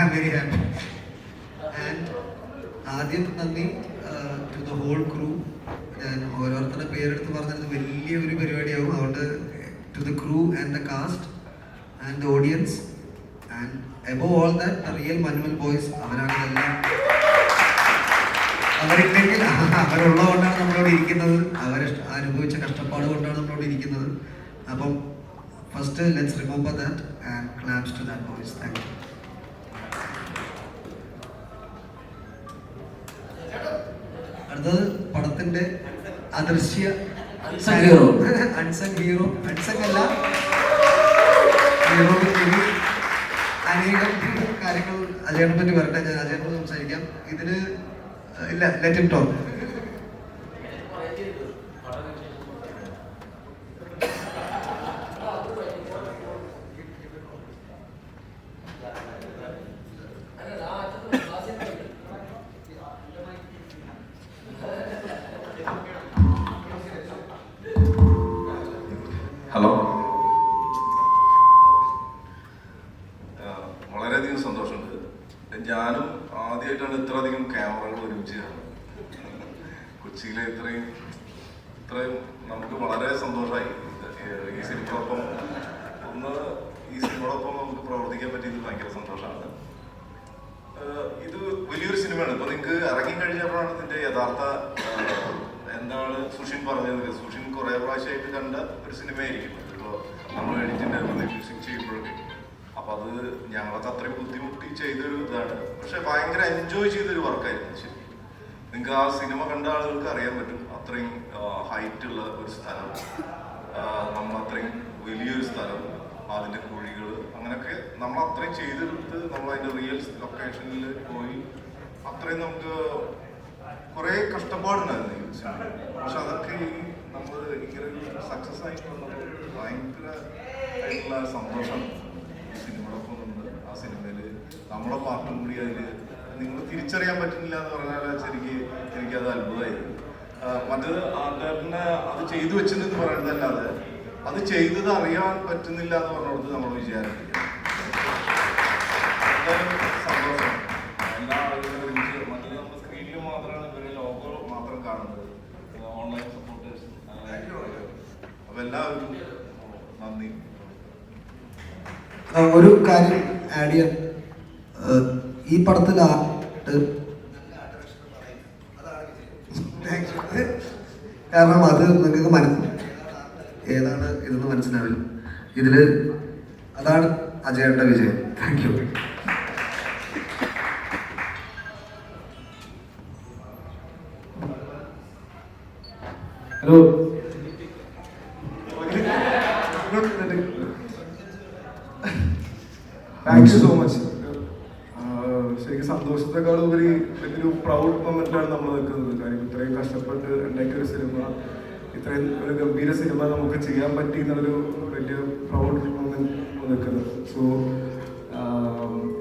I am very happy and ആദ്യം നന്ദി to the whole crew ഞാൻ ഓരോരുത്തരുടെ പേരെടുത്ത് പറഞ്ഞത് വലിയ ഒരു പരിപാടിയാവും. അതുകൊണ്ട് to the crew and the cast and the audience and above all that real Manjummel boys അവരാണ് ഇതെല്ലാം അവരില്ലെങ്കിൽ അവരുള്ളതുകൊണ്ടാണ് നമ്മളോട് ഇരിക്കുന്നത്. അവർ അനുഭവിച്ച കഷ്ടപ്പാട് കൊണ്ടാണ് നമ്മളോട് ഇരിക്കുന്നത്. അപ്പം first let's remember that and claps to that boys thank you അടുത്തത് പടത്തിന്റെ അദൃശ്യ. അൺസങ് ഹീറോ അൺസങ് അല്ല. ഹീറോ അനേകം കാര്യങ്ങൾ അജയനെ പറ്റി വരട്ടെ ഞാൻ അജയനോട് സംസാരിക്കാം. ഇതിന് ഇല്ല ലെറ്റ് ഇം ടോക്ക് വളരെയധികം സന്തോഷമുണ്ട്. ഞാനും ആദ്യമായിട്ടാണ് ഇത്രയധികം ക്യാമറകൾ ഒരുമിച്ച് കാണുന്നത്. കൊച്ചിയിലെ ഇത്രയും ഇത്രയും നമുക്ക് വളരെ സന്തോഷമായി. ഈ സിനിമയോടൊപ്പം ഒന്ന് ഈ സിനിമയോടൊപ്പം നമുക്ക് പ്രവർത്തിക്കാൻ പറ്റിയത് ഭയങ്കര സന്തോഷമാണ്. ഇത് വലിയൊരു സിനിമയാണ്. ഇപ്പൊ നിങ്ങൾക്ക് ഇറങ്ങിക്കഴിഞ്ഞപ്പോഴാണ് ഇതിന്റെ യഥാർത്ഥ എന്താണ് സുഷിൻ പറഞ്ഞത്. സുഷിൻ കുറെ പ്രാവശ്യമായിട്ട് കണ്ട ഒരു സിനിമയായിരിക്കും. ഇപ്പോ നമ്മൾ എഡിറ്റിന്റെ ഞങ്ങളൊക്കെ അത്രയും ബുദ്ധിമുട്ടി ചെയ്തൊരു ഇതാണ്. പക്ഷെ ഭയങ്കര എൻജോയ് ചെയ്തൊരു വർക്കായിരുന്നു ശരി. നിങ്ങൾക്ക് ആ സിനിമ കണ്ട ആളുകൾക്ക് അറിയാൻ പറ്റും. അത്രയും ഹൈറ്റ് ഉള്ള ഒരു സ്ഥലം നമ്മൾ അത്രയും വലിയൊരു സ്ഥലം അതിന്റെ കുഴികൾ അങ്ങനെയൊക്കെ നമ്മൾ അത്രയും ചെയ്തെടുത്ത് നമ്മൾ അതിന്റെ റിയൽ ലൊക്കേഷനിൽ പോയി അത്രയും നമുക്ക് കുറെ കഷ്ടപ്പാടുണ്ടായിരുന്നു പക്ഷെ അതൊക്കെ ഈ നമ്മൾ ഇങ്ങനെ സക്സസ് ആയിട്ട് വന്നപ്പോൾ ഭയങ്കര ആയിട്ടുള്ള സന്തോഷം ഈ സിനിമയോടൊപ്പം ആ സിനിമയിൽ നമ്മളെ പാട്ടും കൂടി അതിൽ നിങ്ങൾ തിരിച്ചറിയാൻ പറ്റുന്നില്ല എന്ന് പറഞ്ഞാൽ ശരിക്ക് എനിക്കത് അത്ഭുതമായിരുന്നു. മറ്റത് ആൾക്കാരനെ അത് ചെയ്തു വെച്ചെന്ന് പറയുന്നതല്ലാതെ അത് ചെയ്തത് അറിയാൻ പറ്റുന്നില്ല എന്ന് പറഞ്ഞോടത്ത് നമ്മൾ വിചാരിക്കുക എന്തായാലും സന്തോഷം. എല്ലാ ആളുകളും ഒരുമിച്ച് മറ്റേത് നമ്മൾ സ്ക്രീനിൽ മാത്രമാണ് ഇവരെ ലോഗോ മാത്രം കാണുന്നത്. ഓൺലൈൻ സപ്പോർട്ടേഴ്സ് അപ്പൊ എല്ലാവർക്കും നന്ദി. ഒരു കാര്യം ആഡ് ചെയ്യാൻ ഈ പടത്തിൽ ആർട്ട് കാരണം അത് നിങ്ങൾക്ക് മനസ്സിലാവും ഏതാണ് ഇതെന്ന് മനസ്സിലാവില്ല. ഇതിൽ അതാണ് അജയന്റെ വിജയം. Thank you hello. Thank you so much. ശരിക്കും സന്തോഷത്തെക്കാൾ ഉപരി വലിയൊരു പ്രൗഡ് മൊമെന്റിലാണ് നമ്മൾ നിൽക്കുന്നത്. കാര്യം ഇത്രയും കഷ്ടപ്പെട്ട് ഉണ്ടാക്കിയ ഒരു സിനിമ ഇത്രയും ഒരു ഗംഭീര സിനിമ നമുക്ക് ചെയ്യാൻ പറ്റി എന്നുള്ളൊരു വലിയ പ്രൗഡ് മൊമെന്റ് നിൽക്കുന്നത്. സോ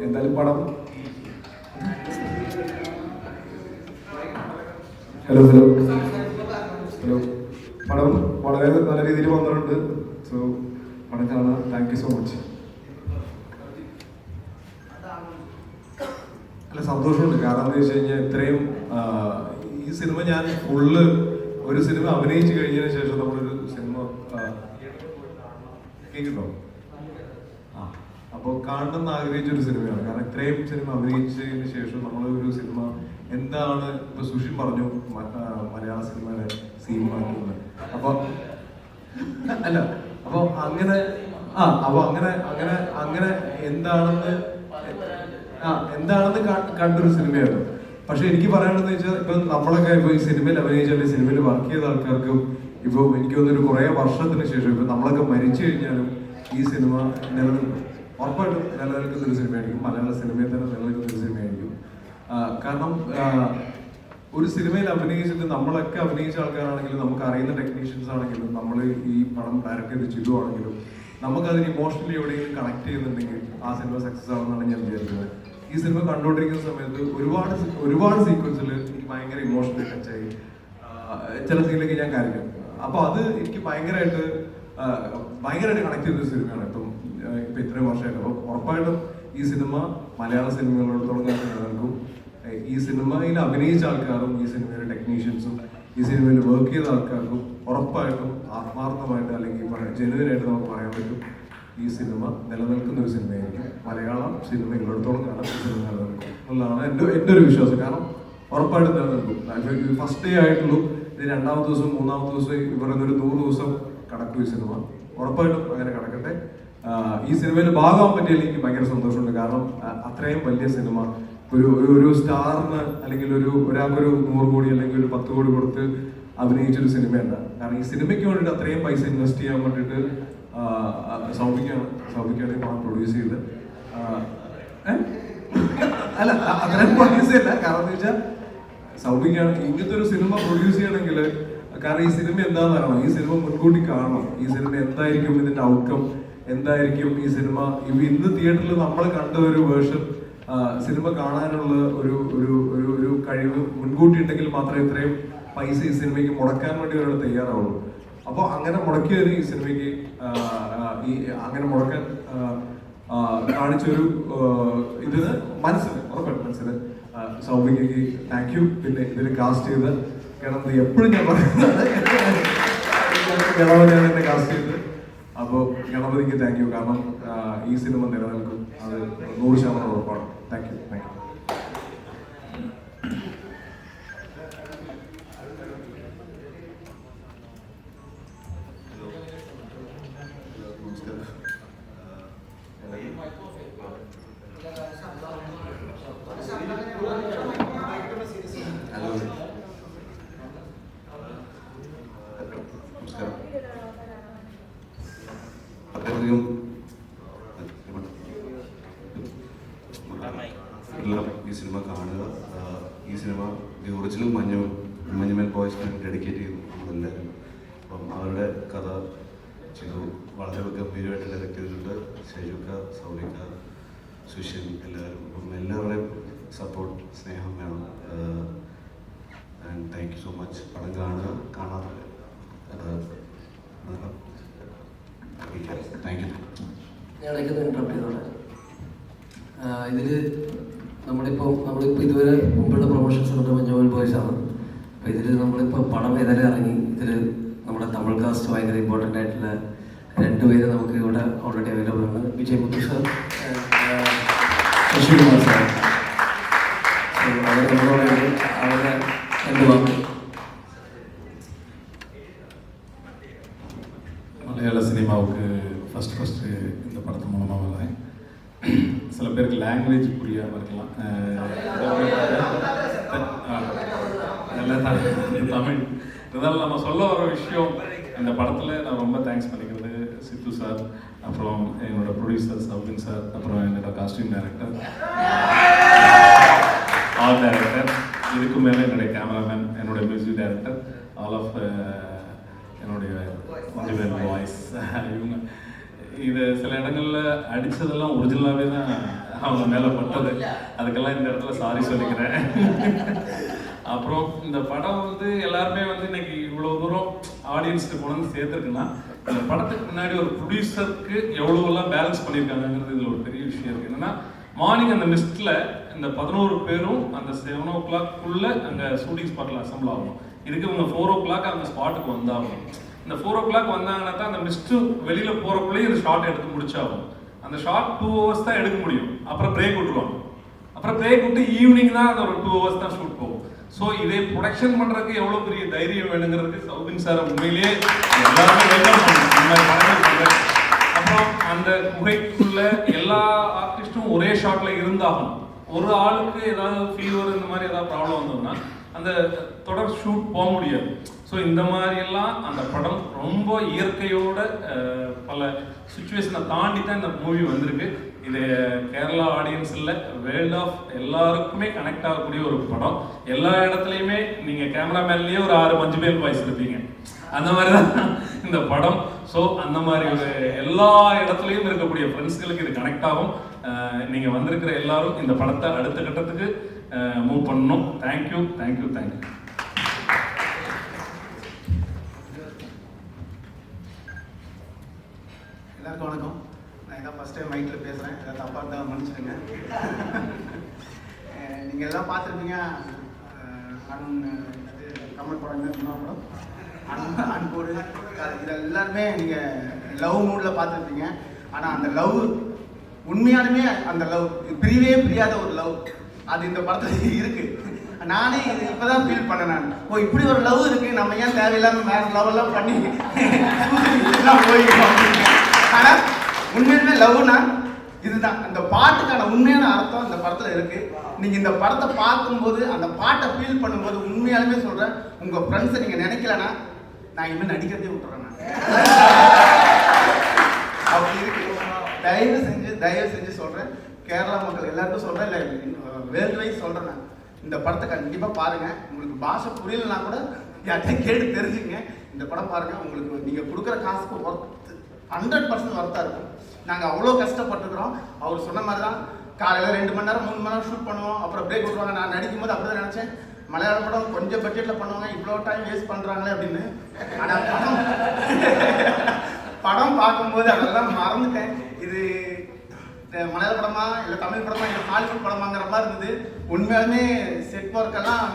എന്തായാലും പടം. ഹലോ ഹലോ ഹലോ പടം വളരെ നല്ല രീതിയിൽ വന്നിട്ടുണ്ട്. സോ പടം കാണാം. താങ്ക് യു സോ മച്ച് അല്ല വെച്ച് കഴിഞ്ഞാൽ ഇത്രയും ഈ സിനിമ ഞാൻ ഫുള്ള് ഒരു സിനിമ അഭിനയിച്ചു കഴിഞ്ഞതിന് ശേഷം നമ്മളൊരു സിനിമ കേൾക്കുന്നുണ്ടോ ആ അപ്പോൾ കാണണമെന്ന് ആഗ്രഹിച്ച ഒരു സിനിമയാണ്. കാരണം ഇത്രയും സിനിമ അഭിനയിച്ചതിന് ശേഷം നമ്മൾ ഒരു സിനിമ എന്താണ് ഇപ്പൊ സുഷിൻ പറഞ്ഞു മലയാള സിനിമയുടെ സീമാക്കുന്നത് അപ്പൊ അല്ല അപ്പൊ അങ്ങനെ ആ അപ്പൊ അങ്ങനെ അങ്ങനെ അങ്ങനെ എന്താണെന്ന് ആ എന്താണെന്ന് കണ്ടൊരു സിനിമയായിരുന്നു. പക്ഷെ എനിക്ക് പറയാനുള്ളത് വെച്ചാൽ ഇപ്പൊ നമ്മളൊക്കെ ഇപ്പൊ ഈ സിനിമയിൽ അഭിനയിച്ചാൽ സിനിമയിൽ വർക്ക് ചെയ്ത ആൾക്കാർക്കും ഇപ്പൊ എനിക്ക് തോന്നുന്നു കുറെ വർഷത്തിന് ശേഷം ഇപ്പൊ നമ്മളൊക്കെ മരിച്ചു കഴിഞ്ഞാലും ഈ സിനിമ നിലനിൽക്കും. ഉറപ്പായിട്ടും നിലനിൽക്കുന്ന ഒരു സിനിമയായിരിക്കും. മലയാള സിനിമയിൽ തന്നെ നിലനിൽക്കുന്ന ഒരു സിനിമയായിരിക്കും. കാരണം ഒരു സിനിമയിൽ അഭിനയിച്ചിട്ട് നമ്മളൊക്കെ അഭിനയിച്ച ആൾക്കാരാണെങ്കിലും നമുക്ക് അറിയുന്ന ടെക്നീഷ്യൻസ് ആണെങ്കിലും നമ്മൾ ഈ പടം ഡയറക്റ്റ് ചെയ്ത് ചിതു ആണെങ്കിലും നമുക്കതിന് ഇമോഷണലി എവിടെയെങ്കിലും കണക്ട് ചെയ്യുന്നുണ്ടെങ്കിൽ ആ സിനിമ സക്സസ് ആവുമെന്നാണ് ഞാൻ വിചാരിക്കുന്നത്. ഈ സിനിമ കണ്ടുകൊണ്ടിരിക്കുന്ന സമയത്ത് ഒരുപാട് ഒരുപാട് സീക്വൻസിൽ എനിക്ക് ഭയങ്കര ഇമോഷണൽ ടച്ചായി ചില സീനിലേക്ക് ഞാൻ കരഞ്ഞു. അപ്പൊ അത് എനിക്ക് ഭയങ്കരമായിട്ട് ഭയങ്കരമായിട്ട് കണക്ട് ചെയ്ത ഒരു സിനിമയാണ് ഇപ്പം ഇപ്പൊ ഇത്രയും വർഷമായിട്ട്. അപ്പൊ ഉറപ്പായിട്ടും ഈ സിനിമ മലയാള സിനിമകളോടത്തോളം കാലം നിലനിൽക്കും ഈ സിനിമയിൽ അഭിനയിച്ച ആൾക്കാരും ഈ സിനിമയിലെ ടെക്നീഷ്യൻസും ഈ സിനിമയിൽ വർക്ക് ചെയ്ത ആൾക്കാർക്കും ഉറപ്പായിട്ടും ആത്മാർത്ഥമായിട്ട് അല്ലെങ്കിൽ ജനുവിനായിട്ട് നമുക്ക് പറയാൻ പറ്റും. ഈ സിനിമ നിലനിൽക്കുന്ന ഒരു സിനിമയായിരിക്കും. മലയാളം സിനിമ ഉള്ളിടത്തോളം കാലം സിനിമ നിലനിൽക്കും എന്നുള്ളതാണ് എന്റെ എന്റെ ഒരു വിശ്വാസം. കാരണം ഉറപ്പായിട്ടും നിലനിൽക്കും. ഫസ്റ്റ് ഡേ ആയിട്ടുള്ളൂ. ഇത് രണ്ടാമത്തെ ദിവസം മൂന്നാമത്തെ ദിവസം പറയുന്ന ഒരു നൂറ് ദിവസം കടക്കും ഈ സിനിമ. ഉറപ്പായിട്ടും അങ്ങനെ കടക്കട്ടെ. ഈ സിനിമയിൽ ഭാഗമാകാൻ പറ്റിയാൽ എനിക്ക് ഭയങ്കര സന്തോഷമുണ്ട്. കാരണം അത്രയും വലിയ സിനിമ. ഒരു ഒരു ഒരു സ്റ്റാറിന് അല്ലെങ്കിൽ ഒരു ഒരാൾക്കൊരു നൂറ് കോടി അല്ലെങ്കിൽ ഒരു പത്ത് കോടി കൊടുത്ത് അഭിനയിച്ചൊരു സിനിമയല്ല. കാരണം ഈ സിനിമയ്ക്ക് വേണ്ടിയിട്ട് അത്രയും പൈസ ഇൻവെസ്റ്റ് ചെയ്യാൻ വേണ്ടിയിട്ട് സൗഭിക്കാണ് സൗഭിക്കാണ് ഈ പണം പ്രൊഡ്യൂസ് ചെയ്ത്. അല്ല അത്രയും പ്രൊഡ്യൂസ് ചെയ്യില്ല. കാരണം എന്ന് വെച്ചാൽ സൗഭിക്കാണ് ഇങ്ങനത്തെ ഒരു സിനിമ പ്രൊഡ്യൂസ് ചെയ്യണമെങ്കിൽ കാരണം ഈ സിനിമ എന്താന്ന് അറിയണം. ഈ സിനിമ മുൻകൂട്ടി കാണണം. ഈ സിനിമ എന്തായിരിക്കും ഇതിന്റെ ഔട്ട്കം എന്തായിരിക്കും ഈ സിനിമ? ഇന്ന് തിയേറ്ററിൽ നമ്മൾ കണ്ട ഒരു വേർഷൻ സിനിമ കാണാനുള്ള ഒരു ഒരു ഒരു ഒരു കഴിവ് മുൻകൂട്ടി ഉണ്ടെങ്കിൽ മാത്രമേ ഇത്രയും പൈസ ഈ സിനിമയ്ക്ക് മുടക്കാൻ വേണ്ടി ഒരാൾ തയ്യാറാവുള്ളൂ. അപ്പോൾ അങ്ങനെ മുടക്കിയത് ഈ സിനിമയ്ക്ക് ഈ അങ്ങനെ മുടക്കാൻ കാണിച്ചൊരു ഇത് ഇതിന് മനസ്സിൽ ഉറപ്പായിട്ട് മനസ്സിൽ. സൗഭികയ്ക്ക് താങ്ക് യു പിന്നെ ഇതിൽ കാസ്റ്റ് ചെയ്ത് ഗണപതി എപ്പോഴും ഞാൻ പറയുന്നത് ഞാൻ എന്നെ കാസ്റ്റ് ചെയ്ത്. അപ്പോൾ ഗണപതിക്ക് താങ്ക് യു കാരണം ഈ സിനിമ നിലനിൽക്കും. അത് നൂറ് ശതമാനം ഉറപ്പാണ്. താങ്ക് യു താങ്ക് യു നമസ്കാരം ഹലോ നമസ്കാരം വളരെയധികം എല്ലാം ഈ സിനിമ കാണുക ആ, ഈ സിനിമ ദി ഒറിജിനൽ മഞ്ഞ മഞ്ഞുമൽ ബോയ്സിന് ഡെഡിക്കേറ്റ് ചെയ്തു നമ്മളെല്ലാവരും അപ്പം അവരുടെ കഥ ചെയ്തു വളരെ ഗംഭീരമായിട്ട് ഡയറക്റ്റ് ചെയ്തിട്ടുണ്ട് ഷൈജുക്ക സൗലിക്ക സുഷ്യൻ എല്ലാവരും അപ്പം എല്ലാവരുടെയും സപ്പോർട്ട് സ്നേഹം വേണം. And thank you so much പടം കാണുക കാണാതെ താങ്ക് യു ഇതിൽ നമ്മളിപ്പോൾ നമ്മളിപ്പോൾ ഇതുവരെ മുമ്പുള്ള പ്രൊമോഷൻസ് ഉണ്ട് മഞ്ഞോൽ ബോയ്സ് ആണ്. അപ്പോൾ ഇതിൽ നമ്മളിപ്പോൾ പടം ഏതായാലും ഇറങ്ങി. ഇതിൽ നമ്മുടെ തമിഴ് കാസ്റ്റ് ഭയങ്കര ഇമ്പോർട്ടന്റ് ആയിട്ടുള്ള രണ്ട് പേര് നമുക്ക് ഇവിടെ ഓൾറെഡി അവൈലബിൾ ആണ്. വിജയ് മുത്തു സാർ ശശികുമാർ സാർ என்னோட ப்ரொடியூசர் சௌபின் சார் அப்புறம் என்னோட காஸ்டியூம் டைரக்டர் ஆல் டைரக்டர் இதுக்கு மேலே என்னுடைய கேமராமேன் என்னுடைய மியூசிக் டைரக்டர் ஆல் ஆஃப் என்னுடைய மஞ்சள் வாய்ஸ் இவங்க இது சில இடங்களில் அடித்ததெல்லாம் ஒரிஜினலாகவே தான் அவங்க மேலே பட்டது. அதுக்கெல்லாம் இந்த இடத்துல சாரி சொல்லிக்கிறேன். அப்புறம் இந்த படம் வந்து எல்லாருமே வந்து இன்னைக்கு இவ்வளோ தூரம் ஆடியன்ஸ்க்கு கொண்டு வந்து சேர்த்துருக்குன்னா இந்த படத்துக்கு முன்னாடி ஒரு ப்ரொடியூசருக்கு எவ்வளோவெல்லாம் பேலன்ஸ் பண்ணியிருக்காங்கங்கிறது இதில் ஒரு பெரிய விஷயம் இருக்கு. என்னன்னா மார்னிங் அந்த மிஸ்டில் இந்த பதினோரு பேரும் அந்த செவன் ஓ கிளாக்குள்ள அங்கே ஷூட்டிங் ஸ்பாட்டில் அசம்பிள் ஆகும் இதுக்கு இவங்க ஃபோர் ஓ கிளாக் அந்த ஸ்பாட்டுக்கு வந்தாகணும். இந்த ஃபோர் ஓ கிளாக் வந்தாங்கன்னா தான் அந்த மிஸ்ட்டு வெளியில் போகிறக்குள்ளேயே இந்த ஷார்ட் எடுத்து முடிச்சாகும் அந்த ஷார்ட் டூ ஹவர்ஸ் தான் எடுக்க முடியும். அப்புறம் பிரேக் விட்டுருவாங்க. அப்புறம் பிரேக் விட்டு ஈவினிங் தான் அந்த ஒரு டூ ஹவர்ஸ் தான் ஷூட் போகும். ஸோ இதை ப்ரொடக்ஷன் பண்ணுறதுக்கு எவ்வளோ பெரிய தைரியம் வேணுங்கிறதுக்கு சௌபின் சார் உண்மையிலேயே எல்லாருமே வெல்கம் அப்புறம் அந்த குகைக்குள்ள எல்லா ஆர்டிஸ்டும் ஒரே ஷாட்ல இருந்தாகணும். ஒரு ஆளுக்கு ஏதாவது ஃபீவர் இந்த மாதிரி ஏதாவது ப்ராப்ளம் வந்தோம்னா அந்த தொடர் ஷூட் போக முடியாது. ஸோ இந்த மாதிரியெல்லாம் அந்த படம் ரொம்ப இயற்கையோட பல சுச்சுவேஷனை தாண்டி தான் இந்த மூவி வந்திருக்கு. இது கேரளா ஆடியன்ஸ் இல்லை வேர்ல்ட் ஆஃப் எல்லாருக்குமே கனெக்ட் ஆகக்கூடிய ஒரு படம். எல்லா இடத்துலையுமே நீங்கள் கேமராமேன்லேயே ஒரு ஆறு அஞ்சு பேர் வாய்ஸ் இருப்பீங்க அந்த மாதிரி தான் இந்த படம். ஸோ அந்த மாதிரி ஒரு எல்லா இடத்துலையும் இருக்கக்கூடிய ஃப்ரெண்ட்ஸ்களுக்கு இது கனெக்ட் ஆகும். நீங்கள் வந்திருக்கிற எல்லாரும் இந்த படத்தை அடுத்த கட்டத்துக்கு மூவ் பண்ணணும். தேங்க்யூ தேங்க்யூ தேங்க்யூ எல்லாருக்கும் வணக்கம். ஃபஸ்ட் டைம் மைக்கில் பேசுகிறேன் தப்பாக இருந்தால் மன்னிச்சிடுங்க. நீங்கள் எல்லாம் பார்த்துருப்பீங்க. அண்ணன் இது கமல் படம் என்ன சொன்னா படம் அன்பு அன்போடு இது எல்லாருமே நீங்கள் லவ் மூடில் பார்த்துருப்பீங்க. ஆனால் அந்த லவ் உண்மையாலுமே அந்த லவ் பிரியவே பிரியாத ஒரு லவ் அது இந்த படத்தில் இருக்கு. நானே இது இப்பதான் ஃபீல் பண்ணேன் நான். ஓ இப்படி ஒரு லவ் இருக்கு. நம்ம ஏன் தேவையில்லாம வேற லவ் எல்லாம் பண்ணி எல்லாம் ஆனா உண்மையுமே லவ்னா இதுதான். அந்த பாட்டுக்கான உண்மையான அர்த்தம் அந்த படத்துல இருக்கு. நீங்க இந்த படத்தை பார்க்கும்போது அந்த பாட்டை ஃபீல் பண்ணும்போது உண்மையாலுமே சொல்றேன் உங்க ஃப்ரெண்ட்ஸை நீங்க நினைக்கலனா நான் இனிமேல் நடிக்கிறதே விட்டுறேன் அப்படி இருக்கு. தயவு செஞ்சு தயவு செஞ்சு சொல்றேன். கேரளா மக்கள் எல்லாருக்கும் சொல்றேன் இல்லை வேர்ல்டு வைஸ் சொல்றேன் நான். இந்த படத்தை கண்டிப்பாக பாருங்க. உங்களுக்கு பாஷை புரியலனா கூட யார்கிட்ட கேட்டு தெரிஞ்சுங்க இந்த படம் பாருங்க. உங்களுக்கு நீங்க கொடுக்குற காசுக்கு ஒர்க் ஹண்ட்ரட் பர்சன்ட் ஒர்த்தாக இருக்கும். நாங்கள் அவ்வளோ கஷ்டப்பட்டுருக்குறோம் அவர் சொன்ன மாதிரி தான் காலையில் ரெண்டு மணி நேரம் மூணு மணி நேரம் ஷூட் பண்ணுவோம். அப்புறம் பிரேக் விடுவாங்க நான் நடிக்கும் போது அப்படி தான் நினச்சேன். மலையாள படம் கொஞ்சம் பட்ஜெட்டில் பண்ணுவாங்க. இவ்வளோ டைம் வேஸ்ட் பண்ணுறாங்களே அப்படின்னு. ஆனால் படம் படம் பார்க்கும்போது அதெல்லாம் மறந்துட்டேன். இது மலையாள படமா இல்லை தமிழ் படமா இல்லை ஹாலிவுட் படமாங்கிற மாதிரி இருந்தது. உண்மையாலுமே செட் ஒர்க்கெல்லாம்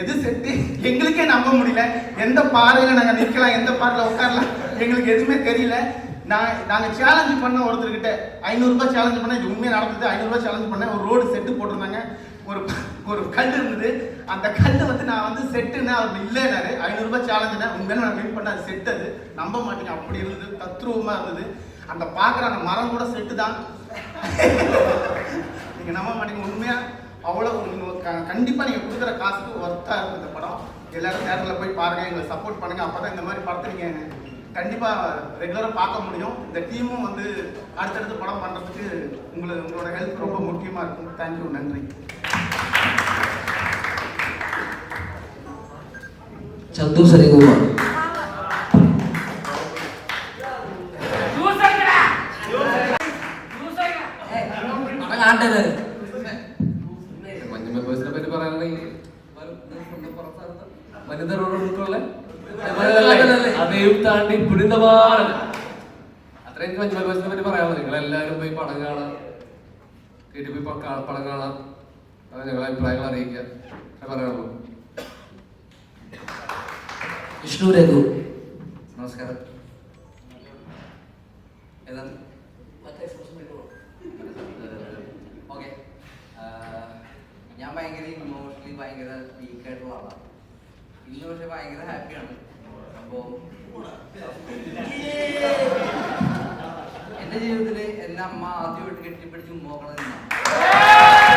எது செட்டு எங்களுக்கே நம்ப முடியல. எந்த பாறையில் நாங்கள் நிற்கலாம் எந்த பாறையில் உட்காரலாம்? எங்களுக்கு எதுவுமே தெரியல. நான் நாங்கள் சேலஞ்ச் பண்ண ஒருத்தர்கிட்ட ஐநூறுரூபா சேலஞ்சு சேலஞ்ச் பண்ண இது உண்மையாக நடந்தது ஐநூறுரூபா சேலஞ்ச் பண்ண ஒரு ரோடு செட்டு போட்டிருந்தாங்க. ஒரு ஒரு கல் இருந்தது. அந்த கல் வந்து நான் வந்து செட்டுன்னு அவர் இல்லைனாரு ஐநூறுரூபா சேலஞ்சுனா உண்மையில நான் வெயிட் பண்ண அது செட் அது. நம்ப மாட்டேங்க அப்படி இருந்தது தத்ரூபமாக இருந்தது. அந்த பார்க்குற அந்த மரம் கூட செட்டு தான். நீங்கள் நம்ப மாட்டீங்க உண்மையாக அவ்வளோ கண்டிப்பாக நீங்கள் கொடுக்குற காசுக்கு ஒர்த்தாக இருக்கும் இந்த படம். எல்லாரும் தேட்டரில் போய் பாருங்க எங்களை சப்போர்ட் பண்ணுங்க. அப்பதான் இந்த மாதிரி படத்தை கண்டிப்பாக ரெகுலராக பார்க்க முடியும். இந்த டீமும் வந்து அடுத்தடுத்து படம் பண்ணுறதுக்கு உங்களுக்கு உங்களோட ஹெல்ப் ரொம்ப முக்கியமாக இருக்கும். தேங்க்யூ நன்றி. சந்து சரிகுமார். ஆண்டவர் അതെയും താണ്ടി പുരിന്തമാണ് അത്രയും മഞ്ഞുമൽ ബോയ്സിനെ പറ്റി പറയാമോ? നിങ്ങൾ എല്ലാവരും പോയി പടം കാണാം. വീട്ടിൽ പോയി പടം കാണാം. അത് ഞങ്ങളെ അഭിപ്രായങ്ങൾ അറിയിക്കുക. പറയാനുള്ളൂ. വിഷ്ണു രഘു. നമസ്കാരം. ഏതാണ് ഓക്കെ. ഞാൻ ഭയങ്കര ഇമോഷണലി ഭയങ്കര വീക്കായിട്ടുള്ള ആളാണ് ഇന്ന് പക്ഷെ ഭയങ്കര ഹാപ്പിയാണ് അപ്പോൾ എന്റെ ജീവിതത്തിൽ എന്റെ അമ്മ ആദ്യമായിട്ട് കെട്ടിപ്പിടിച്ച് ഉമ്മോക്കണത് നിന്നാണ്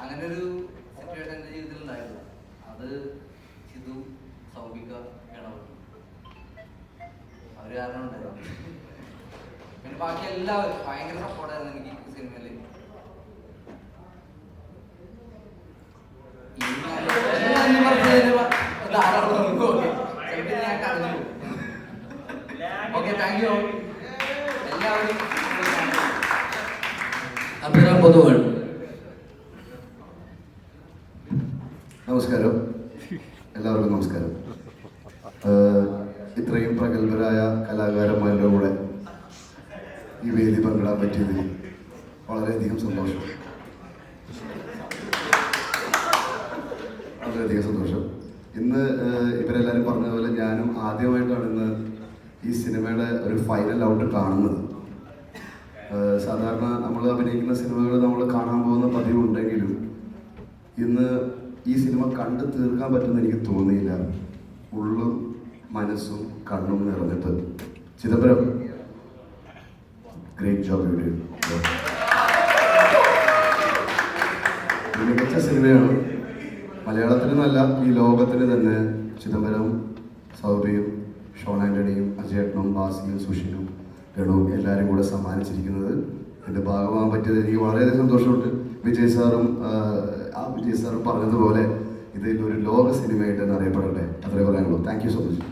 അങ്ങനെ ഒരു സിറ്റുവേഷൻ എന്റെ ജീവിതത്തിൽ ഉണ്ടായിരുന്നു. അത് സിധു സൗഭിക ഇടപെട്ടു അവർ കാരണം ഉണ്ടായിരുന്നു പിന്നെ ബാക്കി എല്ലാവരും ഭയങ്കര സപ്പോർട്ടായിരുന്നു എനിക്ക് സിനിമയിൽ. സിനിമയിൽ ഓക്കെ താങ്ക് യു എല്ലാവരും അഭിരാം പൊതുവാൾ നമസ്കാരം. എല്ലാവർക്കും നമസ്കാരം. ഇത്രയും പ്രഗത്ഭരായ കലാകാരന്മാരുടെ കൂടെ ഈ വേദി പങ്കിടാൻ പറ്റിയതിൽ വളരെയധികം സന്തോഷം. വളരെയധികം സന്തോഷം. ഇന്ന് ഇവരെല്ലാവരും ഇവരെല്ലാവരും പറഞ്ഞതുപോലെ ഞാനും ആദ്യമായിട്ടാണ് ഇന്ന് ഈ സിനിമയുടെ ഒരു ഫൈനൽ ഔട്ട് കാണുന്നത്. സാധാരണ നമ്മൾ അഭിനയിക്കുന്ന സിനിമകൾ നമ്മൾ കാണാൻ പോകുന്ന പതിവുണ്ടെങ്കിലും ഇന്ന് ഈ സിനിമ കണ്ടു തീർക്കാൻ പറ്റുമെന്ന് എനിക്ക് തോന്നിയില്ല. ഉള്ളും മനസ്സും കണ്ണും നിറഞ്ഞിട്ട്. Chidambaram great job you did ഒരു മികച്ച സിനിമയാണ്. മലയാളത്തിന് നല്ല ഈ ലോകത്തിന് തന്നെ ചിദംബരം സൗബിയും ഷോൺ ആന്റണിയും അജയേട്ടനും ബാസിയും സുഷിനും ഗണവും എല്ലാവരും കൂടെ സമ്മാനിച്ചിരിക്കുന്നത് എന്റെ ഭാഗമാകാൻ പറ്റിയത് എനിക്ക് വളരെയധികം സന്തോഷമുണ്ട്. വിജയ് സാറും ആ വിജയ് സാറും പറഞ്ഞതുപോലെ ഇതിൽ ഒരു ലോക സിനിമയായിട്ട് തന്നെ അറിയപ്പെടട്ടെ. അത്രേ പറയാനുള്ളൂ. Thank you so much